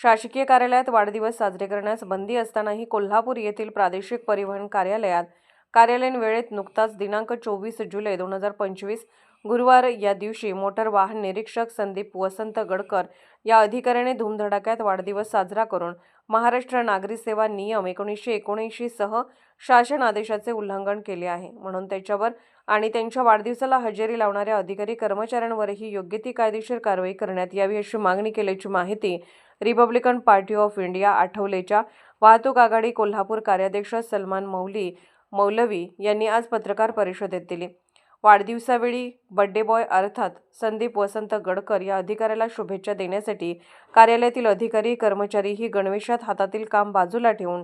शासकीय कार्यालयात वाढदिवस साजरे करण्यास बंदी असतानाही कोल्हापूर येथील प्रादेशिक परिवहन कार्यालयात कार्यालयीन वेळेत नुकताच दिनांक चोवीस जुलै दोन हजार पंचवीस गुरुवार या दिवशी मोटर वाहन निरीक्षक संदीप वसंत गडकर या अधिकाऱ्याने धूमधडाक्यात वाढदिवस साजरा करून महाराष्ट्र नागरी सेवा नियम एकोणीसशे एकोणऐंशी सह शासन आदेशाचे उल्लंघन केले आहे. म्हणून त्याच्यावर आणि त्यांच्या वाढदिवसाला हजेरी लावणाऱ्या अधिकारी कर्मचाऱ्यांवरही योग्य ती कायदेशीर कारवाई करण्यात यावी अशी मागणी केल्याची माहिती रिपब्लिकन पार्टी ऑफ इंडिया आठवलेच्या वाहतूक आघाडी कोल्हापूर कार्याध्यक्ष सलमान मौली मौलवी यांनी आज पत्रकार परिषदेत दिली. वाढदिवसावेळी बड्डे बॉय अर्थात संदीप वसंत गडकर या अधिकाऱ्याला शुभेच्छा देण्यासाठी कार्यालयातील अधिकारी कर्मचारीही गणवेशात हातातील काम बाजूला ठेवून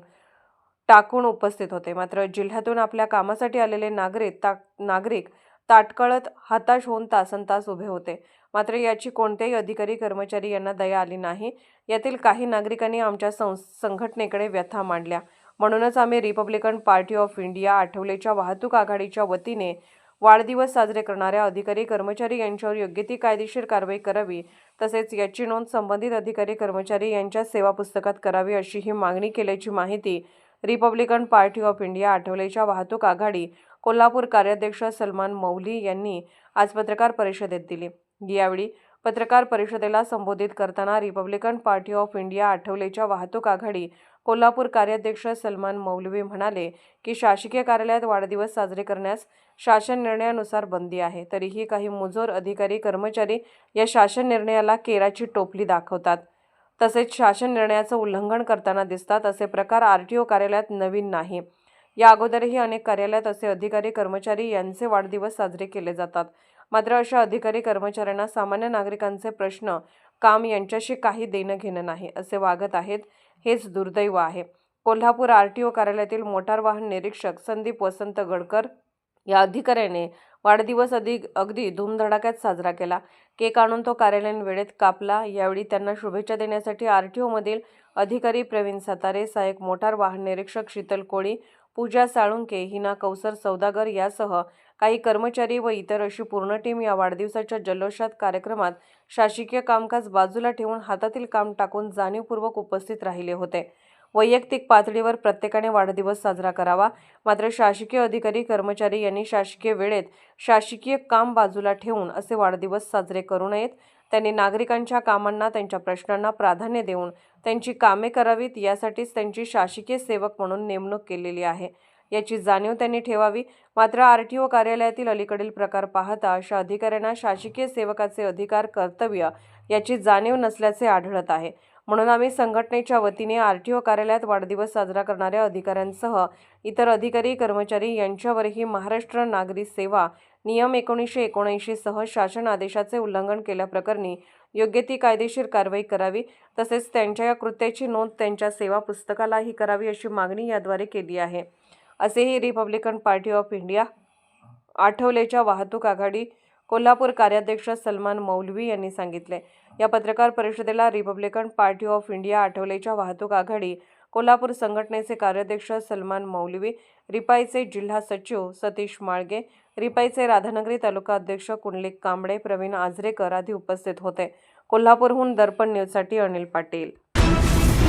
टाकून उपस्थित होते. मात्र जिल्ह्यातून आपल्या कामासाठी आलेले नागरिक ता नागरिक ताटकळत हताश होऊन तासनतास उभे होते. मात्र याची कोणत्याही अधिकारी कर्मचारी यांना दया आली नाही. यातील काही नागरिकांनी आमच्या सं संघटनेकडे व्यथा मांडल्या. म्हणूनच आम्ही रिपब्लिकन पार्टी ऑफ इंडिया आठवलेच्या वाहतूक आघाडीच्या वतीने वाढदिवस साजरे करणाऱ्या अधिकारी कर्मचारी यांच्यावर योग्य ती कायदेशीर कारवाई करावी तसेच याची नोंद संबंधित अधिकारी कर्मचारी यांच्या सेवा पुस्तकात करावी अशी ही मागणी केल्याची माहिती रिपब्लिकन पार्टी ऑफ इंडिया आठवलेच्या वाहतूक आघाडी कोल्हापूर कार्याध्यक्ष सलमान मौली यांनी आज पत्रकार परिषदेत दिली. यावेळी पत्रकार परिषदेला संबोधित करताना रिपब्लिकन पार्टी ऑफ इंडिया आठवलेच्या वाहतूक आघाडी कोल्हापूर कार्याध्यक्ष सलमान मौलवी म्हणाले की शासकीय कार्यालयात वाढदिवस साजरे करण्यास शासन निर्णयानुसार बंदी आहे. तरीही काही मुजोर अधिकारी कर्मचारी या शासन निर्णयाला केराची टोपली दाखवतात. तसेच शासन निर्णयाचं उल्लंघन करताना दिसतात असे प्रकार आर टी ओ कार्यालयात नवीन नाही. या अगोदरही अनेक कार्यालयात असे अधिकारी कर्मचारी यांचे वाढदिवस साजरे केले जातात. मात्र अशा अधिकारी कर्मचाऱ्यांना सामान्य नागरिकांचे प्रश्न काम यांच्याशी काही देणं घेणं नाही असे वागत आहेत हेच दुर्दैव आहे. कोल्हापूर आर टी ओ कार्यालयातील मोटार वाहन निरीक्षक संदीप वसंत गडकर या अधिकाऱ्याने वाढदिवस अधिक अगदी धूमधडाक्यात साजरा केला. केक आणून तो कार्यालयीन वेळेत कापला. यावेळी त्यांना शुभेच्छा देण्यासाठी आर टी ओमधील अधिकारी प्रवीण सातारे सहाय्यक मोटार वाहन निरीक्षक शीतल कोळी पूजा साळुंके हिना कौसर सौदागर यासह काही कर्मचारी व इतर अशी पूर्ण टीम या वाढदिवसाच्या जल्लोषात कार्यक्रमात शासकीय कामकाज बाजूला ठेवून हातातील काम टाकून जाणीवपूर्वक उपस्थित राहिले होते. वैयक्तिक पातळीवर प्रत्येकाने वाढदिवस साजरा करावा. मात्र शासकीय अधिकारी कर्मचारी यांनी शासकीय वेळेत शासकीय काम बाजूला ठेवून असे वाढदिवस साजरे करू नयेत. त्यांनी नागरिकांच्या कामांना त्यांच्या प्रश्नांना प्राधान्य देऊन त्यांची कामे करावीत यासाठीच त्यांची शासकीय सेवक म्हणून नेमणूक केलेली आहे. याची जाणीव त्यांनी ठेवावी. मात्र आर टी ओ कार्यालयातील अलीकडील प्रकार पाहता अशा अधिकाऱ्यांना शासकीय सेवकाचे अधिकार कर्तव्य याची जाणीव नसल्याचे आढळत आहे. म्हणून आम्ही संघटनेच्या वतीने आर टी ओ कार्यालयात वाढदिवस साजरा करणाऱ्या अधिकाऱ्यांसह इतर अधिकारी कर्मचारी यांच्यावरही महाराष्ट्र नागरी सेवा नियम एकोणीसशे एकोणऐंशी सह शासन आदेशाचे उल्लंघन केल्याप्रकरणी योग्य ती कायदेशीर कारवाई करावी. तसेच त्यांच्या या कृत्याची नोंद त्यांच्या सेवा पुस्तकालाही करावी अशी मागणी याद्वारे केली आहे. असेही रिपब्लिकन पार्टी ऑफ इंडिया आठवलेच्या वाहतूक आघाडी कोल्हापूर कार्याध्यक्ष सलमान मौलवी यांनी सांगितले. या पत्रकार परिषदेला रिपब्लिकन पार्टी ऑफ इंडिया आठवलेच्या वाहतूक आघाडी कोल्हापूर संघटनेचे कार्याध्यक्ष सलमान मौलवी रिपाईचे जिल्हा सचिव सतीश माळगे रिपाईचे राधानगरी तालुका अध्यक्ष कुंडलिक कांबळे प्रवीण आजरेकर आदी उपस्थित होते. कोल्हापूरहून दर्पण न्यूजसाठी अनिल पाटील.